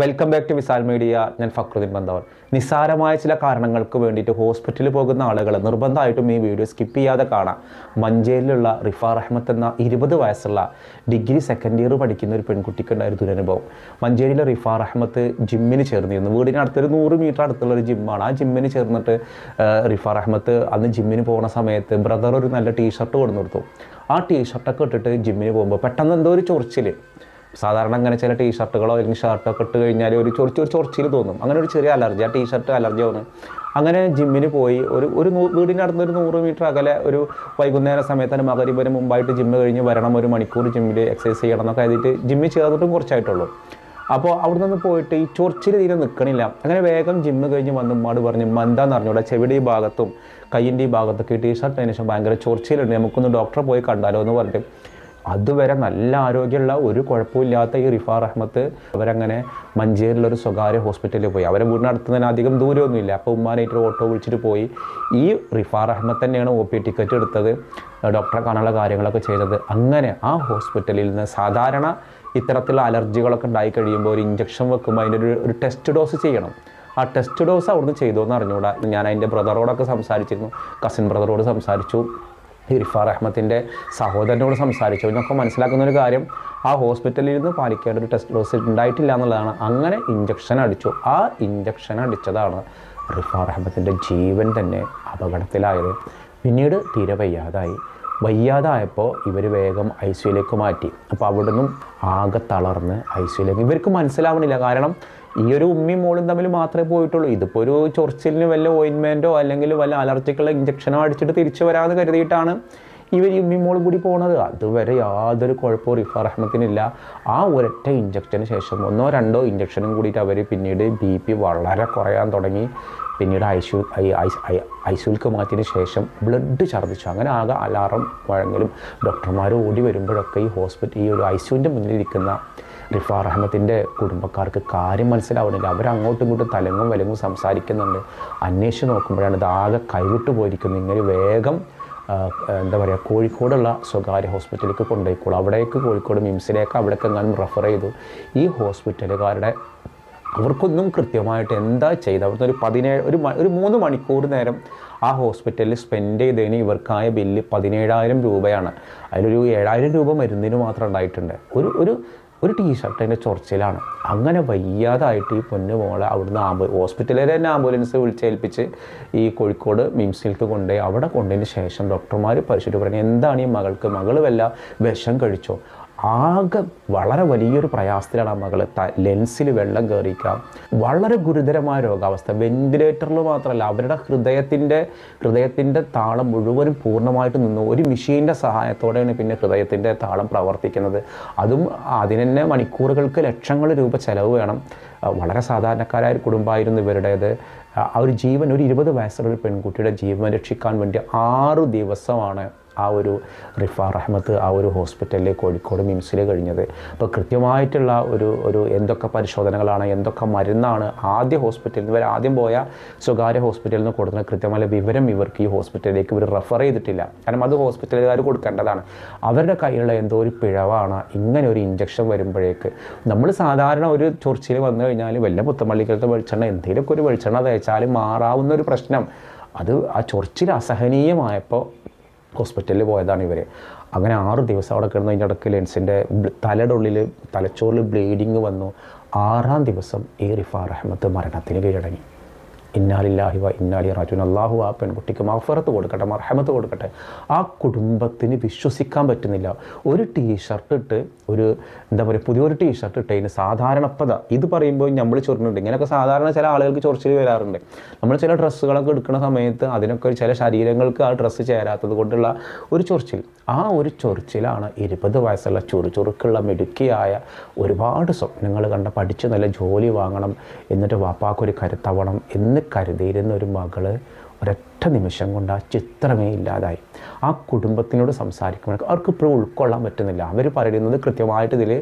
Welcome back to Visal media ഞാൻ ഫക്രുദ്ദീൻ ബന്ദവർ നിസ്സാരമായ ചില കാരണങ്ങൾക്ക് വേണ്ടിയിട്ട് ഹോസ്പിറ്റലിൽ പോകുന്ന ആളുകൾ നിർബന്ധമായിട്ടും ഈ വീഡിയോ സ്കിപ്പ് ചെയ്യാതെ കാണാം. മഞ്ചേരിലുള്ള റിഫ റഹ്മത്ത് എന്ന ഇരുപത് വയസ്സുള്ള ഡിഗ്രി സെക്കൻഡ് ഇയർ പഠിക്കുന്ന ഒരു പെൺകുട്ടിക്കുണ്ടായ ഒരു ദുരനുഭവം. മഞ്ചേരിയിലെ റിഫ റഹ്മത്ത് ജിമ്മിന് ചേർന്നിരുന്നു. വീടിന് അടുത്തൊരു നൂറ് മീറ്റർ അടുത്തുള്ള ഒരു ജിമ്മാണ് ആ ജിമ്മിന് ചേർന്നിട്ട് റിഫ റഹ്മത്ത് അന്ന് ജിമ്മിന് പോകുന്ന സമയത്ത് ബ്രദർ ഒരു നല്ല ടീഷർട്ട് കൊടുത്തു. ആ ടീഷർട്ടൊക്കെ ഇട്ടിട്ട് ജിമ്മിന് പോകുമ്പോൾ പെട്ടെന്ന് എന്തോ ഒരു ചൊറിച്ചിൽ സാധാരണ അങ്ങനെ ചില ടീഷർട്ടുകളോ അല്ലെങ്കിൽ ഷർട്ടോ ഒക്കെ ഇട്ട് കഴിഞ്ഞാൽ ഒരു ചൊറിച്ച് ഒരു ചൊറിച്ചിൽ തോന്നും. അങ്ങനെ ഒരു ചെറിയ അലർജി. ആ ടീഷർട്ട് അലർജി ആവുന്നു. അങ്ങനെ ജിമ്മിന് പോയി. ഒരു ഒരു നൂ- വീടിന്റെ അടുത്ത് ഒരു നൂറ് മീറ്റർ അകലെ ഒരു വൈകുന്നേര സമയത്താണ് മകരിബന് മുമ്പായിട്ട് ജിമ്മ് കഴിഞ്ഞ് വരണം. ഒരു മണിക്കൂർ ജിമ്മിൽ എക്സസൈസ് ചെയ്യണം എന്നൊക്കെ എഴുതിയിട്ട് ജിമ്മിൽ ചേർന്നിട്ടും കുറച്ചായിട്ടുള്ളൂ. അപ്പോൾ അവിടെ നിന്ന് പോയിട്ട് ഈ ചൊറിച്ചിൽ തീരെ നിൽക്കണില്ല അങ്ങനെ വേഗം ജിമ്മ് കഴിഞ്ഞ് വന്ന് ഉമ്മാട് പറഞ്ഞ് മന്താന്ന് അറിഞ്ഞൂടെ ചെവിയുടെ ഈ ഭാഗത്തും കയ്യിന്റെ ഈ ഭാഗത്തൊക്കെ ടീ ഷർട്ട് അതിനുശേഷം ഭയങ്കര ചൊറിച്ചിലുണ്ട്. നമുക്കൊന്ന് ഡോക്ടറെ പോയി കണ്ടാലോ എന്ന് പറഞ്ഞിട്ട് അതുവരെ നല്ല ആരോഗ്യമുള്ള ഒരു കുഴപ്പമില്ലാത്ത ഈ റിഫാർ റഹ്മത്ത് അവരങ്ങനെ മഞ്ചേരിയിലൊരു സ്വകാര്യ ഹോസ്പിറ്റലിൽ പോയി. അവരെ വീടിനടുത്ത് തന്നെ അധികം ദൂരമൊന്നുമില്ല. അപ്പോൾ ഉമ്മാനായിട്ട് ഓട്ടോ വിളിച്ചിട്ട് പോയി. ഈ റിഫാർ റഹ്മത്ത് തന്നെയാണ് ഒ പി ടിക്കറ്റ് എടുത്തത് ഡോക്ടറെ കാണാനുള്ള കാര്യങ്ങളൊക്കെ ചെയ്തത്. അങ്ങനെ ആ ഹോസ്പിറ്റലിൽ നിന്ന് സാധാരണ ഇത്തരത്തിലുള്ള അലർജികളൊക്കെ ഉണ്ടായി കഴിയുമ്പോൾ ഒരു ഇഞ്ചക്ഷൻ വെക്കുമ്പോൾ അതിന്റെ ഒരു ഒരു ടെസ്റ്റ് ഡോസ് ചെയ്യണം. ആ ടെസ്റ്റ് ഡോസ് അവിടുന്ന് ചെയ്തു എന്ന് അറിഞ്ഞുകൂടാ. ഞാൻ അതിന്റെ ബ്രദറോടൊക്കെ സംസാരിച്ചിരുന്നു. കസിൻ ബ്രദറോട് സംസാരിച്ചു. ഇർഫ അഹമ്മദിന്റെ സഹോദരനോട് സംസാരിച്ചു. എന്നൊക്കെ മനസ്സിലാക്കുന്ന ഒരു കാര്യം ആ ഹോസ്പിറ്റലിൽ നിന്ന് പാലിക്കേണ്ട ഒരു ടെസ്റ്റ് ഡോസ് ഉണ്ടായിട്ടില്ല എന്നുള്ളതാണ്. അങ്ങനെ ഇഞ്ചക്ഷൻ അടിച്ചു. ആ ഇഞ്ചക്ഷൻ അടിച്ചതാണ് റിഫാർ അഹമ്മദിന്റെ ജീവൻ തന്നെ അപകടത്തിലായത്. പിന്നീട് തീരെ വയ്യാതായി. വയ്യാതായപ്പോൾ ഇവർ വേഗം ഐ സിയിലേക്ക് മാറ്റി. അപ്പോൾ അവിടെ നിന്നും ആകെ തളർന്ന് ഐ സിയിലേക്ക് ഇവർക്ക് മനസ്സിലാവണില്ല. കാരണം ഈ ഒരു ഉമ്മയും മോളും തമ്മിൽ മാത്രമേ പോയിട്ടുള്ളൂ. ഇതിപ്പോൾ ഒരു ചൊറിച്ചിലിന് വല്ല ഓയിൻമെന്റോ അല്ലെങ്കിൽ വല്ല അലർജിക്കുള്ള ഇഞ്ചക്ഷനോ അടിച്ചിട്ട് തിരിച്ചു വരാമെന്ന് കരുതിയിട്ടാണ് ഇവർ ഈ ഉമ്മയും മോളും കൂടി പോണത്. അതുവരെ യാതൊരു കുഴപ്പവും റിഫർ അഹമ്മത്തിനില്ല ആ ഒരൊറ്റ ഇഞ്ചക്ഷന് ശേഷം ഒന്നോ രണ്ടോ ഇഞ്ചക്ഷനും കൂടിയിട്ട് അവർ പിന്നീട് ബി പി വളരെ കുറയാൻ തുടങ്ങി. പിന്നീട് ഐസു ഐസുൽക്ക് മാറ്റിയതിന് ശേഷം ബ്ലഡ് ഛർദ്ദിച്ചു. അങ്ങനെ ആകെ അലാറം വഴങ്ങലും. ഡോക്ടർമാർ ഓടി വരുമ്പോഴൊക്കെ ഈ ഹോസ്പിറ്റൽ ഈ ഒരു ഐസുവിന്റെ മുന്നിലിരിക്കുന്ന റിഫ റഹ്മത്തിന്റെ കുടുംബക്കാർക്ക് കാര്യം മനസ്സിലാവുന്നില്ല. അവർ അങ്ങോട്ടും ഇങ്ങോട്ടും തലങ്ങും വലങ്ങും സംസാരിക്കുന്നുണ്ട്. അന്വേഷിച്ച് നോക്കുമ്പോഴാണ് ഇത് ആകെ കൈവിട്ട് പോയിരിക്കുന്നത്. ഇങ്ങനെ വേഗം എന്താ പറയുക കോഴിക്കോടുള്ള സ്വകാര്യ ഹോസ്പിറ്റലിലേക്ക് കൊണ്ടുപോയിക്കോളൂ. അവിടേക്ക് കോഴിക്കോട് മിംസിലേക്ക് അവിടേക്ക് എങ്ങാനും റെഫർ ചെയ്തു. ഈ ഹോസ്പിറ്റലുകാരുടെ അവർക്കൊന്നും കൃത്യമായിട്ട് എന്താ ചെയ്ത് അവിടുന്ന് ഒരു പതിനേഴ് ഒരു ഒരു മൂന്ന് മണിക്കൂർ നേരം ആ ഹോസ്പിറ്റലിൽ സ്പെൻഡ് ചെയ്തതിന് ഇവർക്കായ ബില്ല് പതിനേഴായിരം രൂപയാണ്. അതിലൊരു ഏഴായിരം രൂപ മരുന്നിന് മാത്രം ഉണ്ടായിട്ടുണ്ട്. ഒരു ഒരു ഒരു ടീഷർട്ടിന്റെ ചൊർച്ചയിലാണ് അങ്ങനെ വയ്യാതായിട്ട് ഈ പൊന്നു മോളെ അവിടുന്ന് ആംബു ഹോസ്പിറ്റലിൽ തന്നെ ആംബുലൻസ് വിളിച്ചേൽപ്പിച്ച് ഈ കോഴിക്കോട് മിംസിലേക്ക് കൊണ്ടുപോയി. അവിടെ കൊണ്ടതിന് ശേഷം ഡോക്ടർമാർ പരിശോധിച്ച് പറഞ്ഞു എന്താണ് ഈ മകൾക്ക്? മകൾ വല്ല വിഷം കഴിച്ചോ? ആകെ വളരെ വലിയൊരു പ്രയാസത്തിലാണ് ആ മകൾ ലെൻസിൽ വെള്ളം കയറിക്കാം വളരെ ഗുരുതരമായ രോഗാവസ്ഥ. വെന്റിലേറ്ററിൽ മാത്രമല്ല അവരുടെ ഹൃദയത്തിന്റെ ഹൃദയത്തിന്റെ താളം മുഴുവനും പൂർണമായിട്ട് നിന്നു. ഒരു മെഷീന്റെ സഹായത്തോടെയാണ് പിന്നെ ഹൃദയത്തിന്റെ താളം പ്രവർത്തിക്കുന്നത്. അതും അതിന് തന്നെ മണിക്കൂറുകൾക്ക് ലക്ഷങ്ങൾ രൂപ ചിലവ് വേണം. വളരെ സാധാരണക്കാരായ ഒരു കുടുംബമായിരുന്നു ഇവരുടേത്. ആ ഒരു ജീവൻ ഒരു ഇരുപത് വയസ്സുള്ള ഒരു പെൺകുട്ടിയുടെ ജീവൻ രക്ഷിക്കാൻ വേണ്ടി ആറു ദിവസമാണ് ആ ഒരു റിഫ റഹ്മത്ത് ആ ഒരു ഹോസ്പിറ്റലിൽ കോഴിക്കോട് മിംസിൽ കഴിഞ്ഞത്. അപ്പോൾ കൃത്യമായിട്ടുള്ള ഒരു ഒരു എന്തൊക്കെ പരിശോധനകളാണ് എന്തൊക്കെ മരുന്നാണ് ആദ്യ ഹോസ്പിറ്റലിൽ നിന്ന് ഇവർ ആദ്യം പോയ സ്വകാര്യ ഹോസ്പിറ്റലിൽ നിന്ന് കൊടുക്കുന്ന കൃത്യമായ വിവരം ഇവർക്ക് ഈ ഹോസ്പിറ്റലിലേക്ക് ഇവർ റെഫർ ചെയ്തിട്ടില്ല. കാരണം അത് ഹോസ്പിറ്റലുകാർ കൊടുക്കേണ്ടതാണ്. അവരുടെ കയ്യിലുള്ള എന്തോ ഒരു പിഴവാണ് ഇങ്ങനെ ഒരു ഇഞ്ചക്ഷൻ വരുമ്പോഴേക്ക്. നമ്മൾ സാധാരണ ഒരു ചൊറിച്ചിൽ വന്നു കഴിഞ്ഞാൽ വല്ല പുത്തമള്ളിക്കലത്തെ വെളിച്ചെണ്ണ എന്തെങ്കിലുമൊക്കെ ഒരു വെളിച്ചെണ്ണ തേച്ചാൽ മാറാവുന്ന ഒരു പ്രശ്നം. അത് ആ ചൊറിച്ചിൽ അസഹനീയമായപ്പോൾ ഹോസ്പിറ്റലിൽ പോയതാണ് ഇവർ അങ്ങനെ ആറ് ദിവസം അവിടെ കിടന്നു. അതിന്റെ ഇടയ്ക്ക് ലെൻസിന്റെ തലയുടെ ഉള്ളിൽ തലച്ചോറിൽ ബ്ലീഡിങ് വന്നു. ആറാം ദിവസം ഈ റിഫാർ അഹമ്മദ് മരണത്തിന് കീഴടങ്ങി. ഇന്നാലില്ലാഹി വ ഇന്നാലി റാജുൻ അള്ളാഹു ആ പെൺകുട്ടിക്ക് മഫറത്ത് കൊടുക്കട്ടെ മർഹമത്ത് കൊടുക്കട്ടെ. ആ കുടുംബത്തിന് വിശ്വസിക്കാൻ പറ്റുന്നില്ല. ഒരു ടീഷർട്ട് ഇട്ട് ഒരു എന്താ പറയുക പുതിയൊരു ടീഷർട്ട് ഇട്ടതിന് സാധാരണപ്പത ഇത് പറയുമ്പോൾ നമ്മൾ ചൊറിഞ്ഞിട്ടുണ്ട്. ഇങ്ങനെയൊക്കെ സാധാരണ ചില ആളുകൾക്ക് ചൊറിച്ചിൽ വരാറുണ്ട്. നമ്മൾ ചില ഡ്രസ്സുകളൊക്കെ എടുക്കുന്ന സമയത്ത് അതിനൊക്കെ ചില ശരീരങ്ങൾക്ക് ആ ഡ്രസ്സ് ചേരാത്തത് കൊണ്ടുള്ള ഒരു ചൊറിച്ചിൽ. ആ ഒരു ചൊറിച്ചിലാണ് ഇരുപത് വയസ്സുള്ള ചുറു ചുറുക്കുള്ള മിടുക്കിയായ ഒരുപാട് സ്വപ്നങ്ങൾ കണ്ട പഠിച്ച് നല്ല ജോലി വാങ്ങണം എന്നിട്ട് വാപ്പാക്കൊരു കരുത്തവണം എന്ന് കരുതിയിരുന്ന ഒരു മകൾ ഒരൊറ്റ ഒറ്റ നിമിഷം കൊണ്ട് ആ ചിത്രമേ ഇല്ലാതായി. ആ കുടുംബത്തിനോട് സംസാരിക്കുമ്പോൾ അവർക്ക് ഇപ്പോഴും ഉൾക്കൊള്ളാൻ പറ്റുന്നില്ല. അവർ പറയുന്നത് കൃത്യമായിട്ട് ഇതിൽ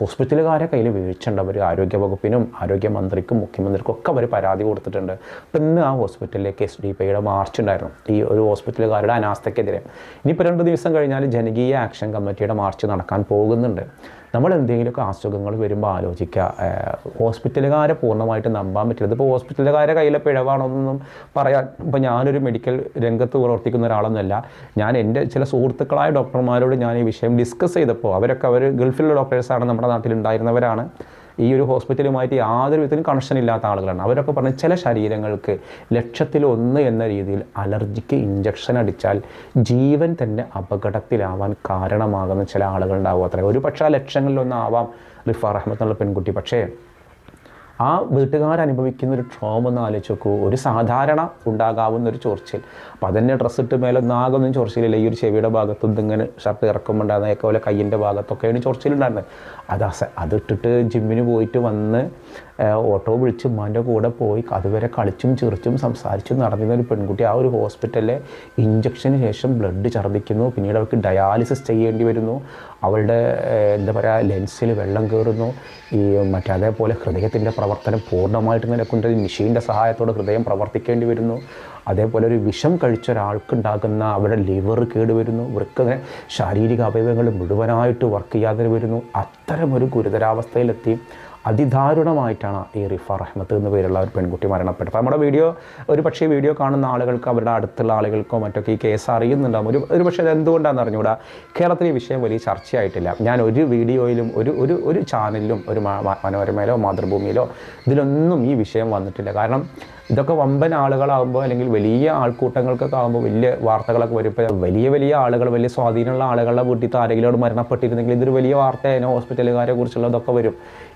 ഹോസ്പിറ്റലുകാരെ കയ്യിൽ വീഴ്ചയുണ്ട്. അവർ ആരോഗ്യ വകുപ്പിനും ആരോഗ്യമന്ത്രിക്കും മുഖ്യമന്ത്രിക്കും ഒക്കെ അവർ പരാതി കൊടുത്തിട്ടുണ്ട്. അപ്പം ഇന്ന് ആ ഹോസ്പിറ്റലിലേക്ക് എസ് ഡി പിയുടെ മാർച്ച് ഉണ്ടായിരുന്നു. ഈ ഒരു ഹോസ്പിറ്റലുകാരുടെ അനാസ്ഥയ്ക്കെതിരെ ഇനിയിപ്പോൾ രണ്ട് ദിവസം കഴിഞ്ഞാൽ ജനകീയ ആക്ഷൻ കമ്മിറ്റിയുടെ മാർച്ച് നടക്കാൻ പോകുന്നുണ്ട്. നമ്മൾ എന്തെങ്കിലുമൊക്കെ അസുഖങ്ങൾ വരുമ്പോൾ ആലോചിക്കുക. ഹോസ്പിറ്റലുകാരെ പൂർണമായിട്ട് നമ്പാൻ പറ്റില്ല. ഇതിപ്പോൾ ഹോസ്പിറ്റലുകാരെ കയ്യിലെ പിഴവാണോന്നൊന്നും പറയാൻ ഇപ്പോൾ ഞാനൊരു മെഡിക്കൽ രംഗത്ത് പ്രവർത്തിക്കുന്ന ഒരാളൊന്നുമല്ല. ഞാൻ എന്റെ ചില സുഹൃത്തുക്കളായ ഡോക്ടർമാരോട് ഞാൻ ഈ വിഷയം ഡിസ്കസ് ചെയ്തപ്പോൾ അവരൊക്കെ അവർ ഗൾഫിലുള്ള ഡോക്ടേഴ്സാണ് നമ്മുടെ നാട്ടിലുണ്ടായിരുന്നവരാണ് ഈ ഒരു ഹോസ്പിറ്റലുമായിട്ട് യാതൊരു വിധത്തിലും കണക്ഷൻ ഇല്ലാത്ത ആളുകളാണ്. അവരൊക്കെ പറഞ്ഞ ചില ശരീരങ്ങൾക്ക് ലക്ഷത്തിൽ ഒന്ന് എന്ന രീതിയിൽ അലർജിക്ക് ഇഞ്ചക്ഷൻ അടിച്ചാൽ ജീവൻ തന്നെ അപകടത്തിലാവാൻ കാരണമാകുന്ന ചില ആളുകളുണ്ടാവും അത്ര. ഒരു പക്ഷേ ആ ലക്ഷങ്ങളിലൊന്നാവാം അഹമ്മദ് എന്നുള്ള പെൺകുട്ടി. പക്ഷേ ആ വീട്ടുകാർ അനുഭവിക്കുന്ന ഒരു ട്രോമ ഒന്ന് ആലോചിച്ച് നോക്കൂ ഒരു സാധാരണ ഉണ്ടാകാവുന്ന ഒരു ചോർച്ചയിൽ അപ്പോൾ അതന്നെ മേലെ നാഗൊന്നും ചൊറിച്ചിലില്ല. ഈ ഒരു ചെവിയുടെ ഭാഗത്തും ഇങ്ങനെ ഷർട്ട് ഇറക്കുമ്പോണ്ടായിരുന്നേക്കോലെ കയ്യിന്റെ ഭാഗത്തൊക്കെയാണ് ചോർച്ചയിലുണ്ടായിരുന്നത് അത് അസ അതിട്ടിട്ട് ജിമ്മിന് പോയിട്ട് വന്ന് ഓട്ടോ വിളിച്ച് ഉമ്മാന്റെ കൂടെ പോയി അതുവരെ കളിച്ചും ചിറിച്ചും സംസാരിച്ചും നടന്നിരുന്ന ഒരു പെൺകുട്ടി ആ ഒരു ഹോസ്പിറ്റലിലെ ഇഞ്ചക്ഷന് ശേഷം ബ്ലഡ് ഛർദ്ദിക്കുന്നു. പിന്നീട് അവർക്ക് ഡയാലിസിസ് ചെയ്യേണ്ടി വരുന്നു. അവളുടെ എന്താ പറയുക ലെൻസിൽ വെള്ളം കയറുന്നു ഈ മറ്റേ അതേപോലെ ഹൃദയത്തിന്റെ പ്രവർത്തനം പൂർണമായിട്ട് നിലക്കുന്ന ഒരു മെഷീന്റെ സഹായത്തോടെ ഹൃദയം പ്രവർത്തിക്കേണ്ടി വരുന്നു. അതേപോലെ ഒരു വിഷം കഴിച്ച ഒരാൾക്കുണ്ടാകുന്ന അവരുടെ ലിവർ കേടുവരുന്നു വൃക്ക ശാരീരിക അവയവങ്ങൾ മുഴുവനായിട്ട് വർക്ക് ചെയ്യാതെ വരുന്നു. അത്തരമൊരു ഗുരുതരാവസ്ഥയിലെത്തി. അതിദാരുണമായിട്ടാണ് ഈ റിഫ റഹ്മത്ത് എന്ന പേരുള്ള ഒരു പെൺകുട്ടി മരണപ്പെട്ടത്. അപ്പോൾ നമ്മുടെ വീഡിയോ ഒരു പക്ഷേ വീഡിയോ കാണുന്ന ആളുകൾക്ക് അവരുടെ അടുത്തുള്ള ആളുകൾക്കോ മറ്റൊക്കെ ഈ കേസ് അറിയുന്നുണ്ടാകും ഒരു ഒരു പക്ഷേ എന്തുകൊണ്ടാണെന്ന് അറിഞ്ഞുകൂടാ? കേരളത്തിൽ ഈ വിഷയം വലിയ ചർച്ചയായിട്ടില്ല. ഞാൻ ഒരു വീഡിയോയിലും ഒരു ഒരു ഒരു ചാനലിലും ഒരു മനോരമയിലോ മാതൃഭൂമിയിലോ ഇതിലൊന്നും ഈ വിഷയം വന്നിട്ടില്ല. കാരണം ഇതൊക്കെ വമ്പൻ ആളുകളാകുമ്പോൾ അല്ലെങ്കിൽ വലിയ ആൾക്കൂട്ടങ്ങൾക്കൊക്കെ ആകുമ്പോൾ വലിയ വാർത്തകളൊക്കെ വരും. ഇപ്പോൾ വലിയ വലിയ ആളുകൾ വലിയ സ്വാധീനമുള്ള ആളുകളുടെ വീട്ടിൽ ആരെങ്കിലും മരണപ്പെട്ടിരുന്നെങ്കിൽ ഇതൊരു വലിയ വാർത്തയായിരുന്നു ഹോസ്പിറ്റലുകാരെ കുറിച്ചുള്ളതൊക്കെ വരും.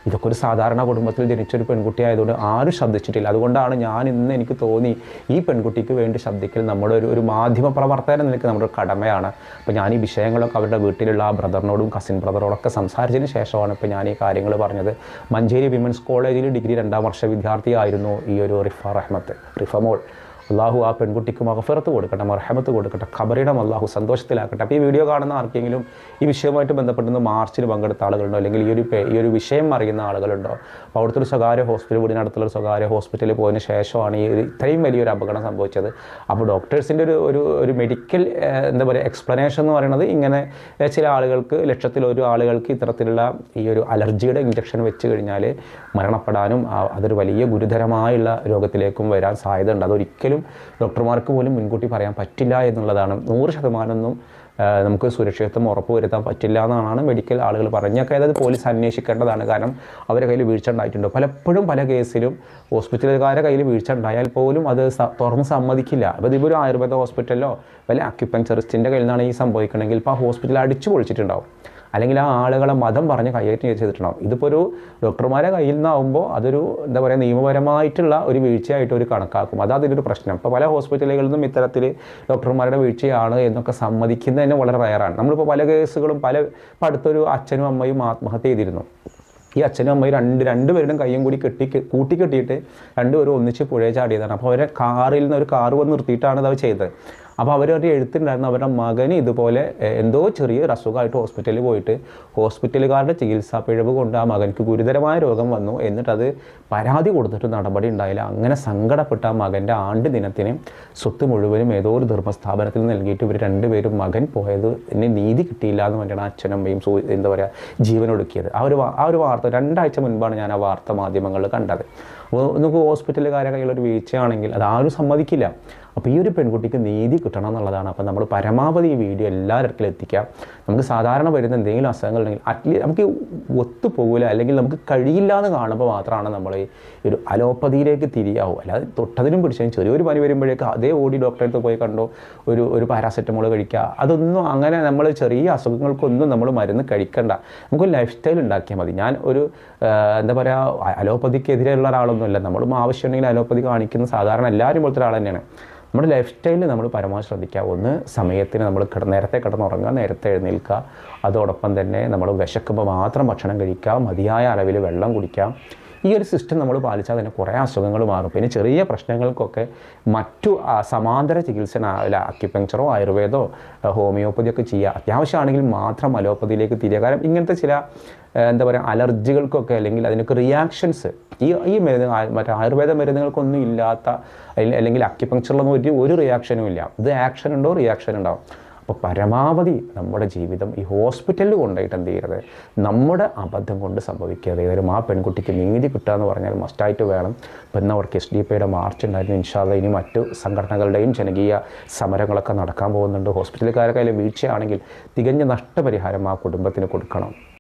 ഇതൊക്കെ ഒരു സാധാരണ കുടുംബത്തിൽ ജനിച്ചൊരു പെൺകുട്ടി ആയതുകൊണ്ട് ആരും ശ്രദ്ധിച്ചിട്ടില്ല അതുകൊണ്ടാണ് ഞാൻ ഇന്ന് എനിക്ക് തോന്നി ഈ പെൺകുട്ടിക്ക് വേണ്ടി ശബ്ദിക്കൽ നമ്മുടെ ഒരു ഒരു മാധ്യമ പ്രവർത്തനം നിനക്ക് നമ്മുടെ ഒരു കടമയാണ്. അപ്പോൾ ഞാൻ ഈ വിഷയങ്ങളൊക്കെ അവരുടെ വീട്ടിലുള്ള ആ ബ്രദറിനോടും കസിൻ ബ്രദറോടൊക്കെ സംസാരിച്ചതിന് ശേഷമാണ് ഇപ്പോൾ ഞാൻ ഈ കാര്യങ്ങൾ പറഞ്ഞത്. മഞ്ചേരി വിമൻസ് കോളേജിൽ ഡിഗ്രി രണ്ടാം വർഷ വിദ്യാർത്ഥിയായിരുന്നു ഈ ഒരു റിഫ റഹ്മത്ത് റിഫമോൾ അള്ളാഹു ആ പെൺകുട്ടിക്ക് മഹഫറത്ത് കൊടുക്കട്ടെ മർഹമത്ത് കൊടുക്കട്ടെ ഖബറിടം അള്ളാഹു സന്തോഷത്തിലാക്കട്ടെ. അപ്പോൾ ഈ വീഡിയോ കാണുന്ന ആർക്കെങ്കിലും ഈ വിഷയവുമായിട്ട് ബന്ധപ്പെടുന്ന മാർച്ചിൽ പങ്കെടുത്ത ആളുകളുണ്ടോ? അല്ലെങ്കിൽ ഈ ഒരു ഈ ഒരു വിഷയം അറിയുന്ന ആളുകളുണ്ടോ? അപ്പോൾ അവിടുത്തെ ഒരു സ്വകാര്യ ഹോസ്പിറ്റൽ വീടിനടുത്തുള്ള ഒരു സ്വകാര്യ ഹോസ്പിറ്റലിൽ പോയതിന് ശേഷമാണ് ഈ ഒരു ഇത്രയും വലിയൊരു അപകടം സംഭവിച്ചത്. അപ്പോൾ ഡോക്ടേഴ്സിന്റെ ഒരു ഒരു ഒരു മെഡിക്കൽ എന്താ പറയുക എക്സ്പ്ലനേഷൻ എന്ന് പറയുന്നത് ഇങ്ങനെ ചില ആളുകൾക്ക് ലക്ഷത്തിലൊരു ആളുകൾക്ക് ഇത്തരത്തിലുള്ള ഈ ഒരു അലർജിയുടെ ഇഞ്ചക്ഷൻ വെച്ച് കഴിഞ്ഞാൽ മരണപ്പെടാനും അതൊരു വലിയ ഗുരുതരമായുള്ള രോഗത്തിലേക്കും വരാൻ സാധ്യതയുണ്ട്. അതൊരിക്കലും ഡോക്ടർമാർക്ക് പോലും മുൻകൂട്ടി പറയാൻ പറ്റില്ല എന്നുള്ളതാണ്. നൂറ് ശതമാനമൊന്നും നമുക്ക് സുരക്ഷിതത്വം ഉറപ്പുവരുത്താൻ പറ്റില്ല എന്നാണ് മെഡിക്കൽ ആളുകൾ പറഞ്ഞൊക്കെ. അതായത് പോലീസ് അന്വേഷിക്കേണ്ടതാണ്. കാരണം അവരെ കയ്യിൽ വീഴ്ച ഉണ്ടായിട്ടുണ്ട്. പലപ്പോഴും പല കേസിലും ഹോസ്പിറ്റലുകാരുടെ കയ്യിൽ വീഴ്ച ഉണ്ടായാൽ പോലും അത് തുറന്ന് സമ്മതിക്കില്ല. അപ്പോൾ ഇതിപ്പോൾ ഒരു ആയുർവേദ ഹോസ്പിറ്റലിലോ വല്ല അക്യുപഞ്ചറിസ്റ്റിന്റെ കയ്യിൽ നിന്നാണ് ഈ സംഭവിക്കണമെങ്കിൽ ഇപ്പോൾ ആ ഹോസ്പിറ്റൽ അടിച്ചു പൊളിച്ചിട്ടുണ്ടാവും. അല്ലെങ്കിൽ ആ ആളുകളെ മതം പറഞ്ഞ് കൈയേറ്റം ചെയ്തിട്ടുണ്ടാവും. ഇതിപ്പോൾ ഒരു ഡോക്ടർമാരെ കയ്യിൽ നിന്നാവുമ്പോൾ അതൊരു എന്താ പറയുക നിയമപരമായിട്ടുള്ള ഒരു വീഴ്ചയായിട്ട് ഒരു കണക്കാക്കും. അതാണ് അതിന്റെ ഒരു പ്രശ്നം. ഇപ്പോൾ പല ഹോസ്പിറ്റലുകളിൽ നിന്നും ഇത്തരത്തിൽ ഡോക്ടർമാരുടെ വീഴ്ചയാണ് എന്നൊക്കെ സമ്മതിക്കുന്നത് തന്നെ വളരെ റയറാണ് നമ്മളിപ്പോൾ പല കേസുകളും പല ഇപ്പോൾ അടുത്തൊരു അച്ഛനും അമ്മയും ആത്മഹത്യ ചെയ്തിരുന്നു. ഈ അച്ഛനും അമ്മയും രണ്ട് രണ്ട് രണ്ടുപേരുടെയും കയ്യും കൂടി കെട്ടി കൂട്ടി കെട്ടിയിട്ട് രണ്ടുപേരും ഒന്നിച്ച് പുഴയെ ചാടിയതാണ്. അപ്പോൾ അവരെ കാറിൽ നിന്ന് ഒരു കാറ് വന്ന് നിർത്തിയിട്ടാണ് അത് ചെയ്തത്. അപ്പോൾ അവർ അവരൊരു എഴുത്തുണ്ടായിരുന്നു അവരുടെ മകന് ഇതുപോലെ എന്തോ ചെറിയൊരു അസുഖമായിട്ട് ഹോസ്പിറ്റലിൽ പോയിട്ട് ഹോസ്പിറ്റലുകാരുടെ ചികിത്സാ പിഴവ് കൊണ്ട് ആ മകൻക്ക് ഗുരുതരമായ രോഗം വന്നു. എന്നിട്ടത് പരാതി കൊടുത്തിട്ട് നടപടി ഉണ്ടായില്ല. അങ്ങനെ സങ്കടപ്പെട്ട ആ മകന്റെ ആണ്ട് ദിനത്തിന് സ്വത്ത് മുഴുവനും ഏതോ ഒരു ധർമ്മസ്ഥാപനത്തിൽ നൽകിയിട്ട് ഇവർ രണ്ടുപേരും മകൻ പോയത് നീതി കിട്ടിയില്ല എന്ന് പറഞ്ഞാണ് അച്ഛനും അമ്മയും സൂ എന്താ പറയുക ജീവനൊടുക്കിയത് ആ ഒരു ആ ഒരു വാർത്ത രണ്ടാഴ്ച മുൻപാണ് ഞാൻ ആ വാർത്ത മാധ്യമങ്ങളിൽ കണ്ടത്. അപ്പോൾ നമുക്ക് ഹോസ്പിറ്റലുകാരെ കയ്യിലൊരു ഒരു വീഴ്ചയാണെങ്കിൽ അത് ആരും സമ്മതിക്കില്ല. അപ്പോൾ ഈ ഒരു പെൺകുട്ടിക്ക് നീതി കിട്ടണം എന്നുള്ളതാണ്. അപ്പോൾ നമ്മൾ പരമാവധി ഈ വീഡിയോ എല്ലാവർക്കും എത്തിക്കാം. നമുക്ക് സാധാരണ വരുന്ന എന്തെങ്കിലും അസുഖങ്ങൾ ഉണ്ടെങ്കിൽ അറ്റ്ലീസ്റ്റ് നമുക്ക് ഒത്തുപോകില്ല അല്ലെങ്കിൽ നമുക്ക് കഴിയില്ല എന്ന് കാണുമ്പോൾ മാത്രമാണ് നമ്മൾ ഈ ഒരു അലോപ്പതിയിലേക്ക് തിരിയാവും. അല്ലാതെ തൊട്ടതിനും പിടിച്ചതിനും ചെറിയൊരു പനി വരുമ്പോഴേക്ക് അതേ ഓടി ഡോക്ടറെ അടുത്ത് പോയി കണ്ടോ ഒരു ഒരു പാരാസെറ്റമോൾ കഴിക്കുക. അതൊന്നും അങ്ങനെ നമ്മൾ ചെറിയ അസുഖങ്ങൾക്കൊന്നും നമ്മൾ മരുന്ന് കഴിക്കണ്ട. നമുക്ക് ലൈഫ് സ്റ്റൈൽ ഉണ്ടാക്കിയാൽ മതി. ഞാൻ ഒരു എന്താ പറയുക അലോപ്പതിക്കെതിരെയുള്ള ഒരാളൊന്നുമല്ല. നമ്മളും ആവശ്യമുണ്ടെങ്കിൽ അലോപ്പതി കാണിക്കുന്ന സാധാരണ എല്ലാവരും പോലത്തെ ഒരാൾ തന്നെയാണ്. നമ്മുടെ ലൈഫ് സ്റ്റൈലിൽ നമ്മൾ പരമാവധി ശ്രദ്ധിക്കുക. ഒന്ന് സമയത്തിന് നമ്മൾ കിട നേരത്തെ കിടന്നുറങ്ങുക നേരത്തെ എഴുന്നേൽക്കുക. അതോടൊപ്പം തന്നെ നമ്മൾ വിശക്കുമ്പോൾ മാത്രം ഭക്ഷണം കഴിക്കുക മതിയായ അളവിൽ വെള്ളം കുടിക്കുക. ഈ ഒരു സിസ്റ്റം നമ്മൾ പാലിച്ചാൽ തന്നെ കുറേ അസുഖങ്ങൾ മാറും. പിന്നെ ചെറിയ പ്രശ്നങ്ങൾക്കൊക്കെ മറ്റു സമാന്തര ചികിത്സ അക്യുപങ്ചറോ ആയുർവേദോ ഹോമിയോപ്പതിയൊക്കെ ചെയ്യുക. അത്യാവശ്യമാണെങ്കിൽ മാത്രം അലോപ്പതിയിലേക്ക് തിരിയുക. കാരണം ഇങ്ങനത്തെ ചില എന്താ പറയുക അലർജികൾക്കൊക്കെ അല്ലെങ്കിൽ അതിനൊക്കെ റിയാക്ഷൻസ് ഈ ഈ മരുന്ന് മറ്റേ ആയുർവേദ മരുന്നുകൾക്കൊന്നും ഇല്ലാത്ത അല്ലെങ്കിൽ അക്യുപങ്ചറിലൊന്നും ഒരു ഒരു റിയാക്ഷനും ഇല്ല. ഇത് ആക്ഷൻ ഉണ്ടോ റിയാക്ഷൻ ഉണ്ടാവും. അപ്പോൾ പരമാവധി നമ്മുടെ ജീവിതം ഈ ഹോസ്പിറ്റലിൽ കൊണ്ടായിട്ട് എന്ത് ചെയ്യരുത്? നമ്മുടെ അബദ്ധം കൊണ്ട് സംഭവിക്കരുത് ഏതായാലും ആ പെൺകുട്ടിക്ക് നീതി കിട്ടുക എന്ന് പറഞ്ഞാൽ മസ്റ്റായിട്ട് വേണം. ഇപ്പം ഇന്ന് അവർക്ക് എസ് ഡി പിയുടെ മാർച്ച് ഉണ്ടായിരുന്നു. ഇൻഷാല്ല ഇനി മറ്റു സംഘടനകളുടെയും ജനകീയ സമരങ്ങളൊക്കെ നടക്കാൻ പോകുന്നുണ്ട്. ഹോസ്പിറ്റലുകാരൊക്കെ വീഴ്ചയാണെങ്കിൽ തികഞ്ഞ നഷ്ടപരിഹാരം ആ കുടുംബത്തിന് കൊടുക്കണം.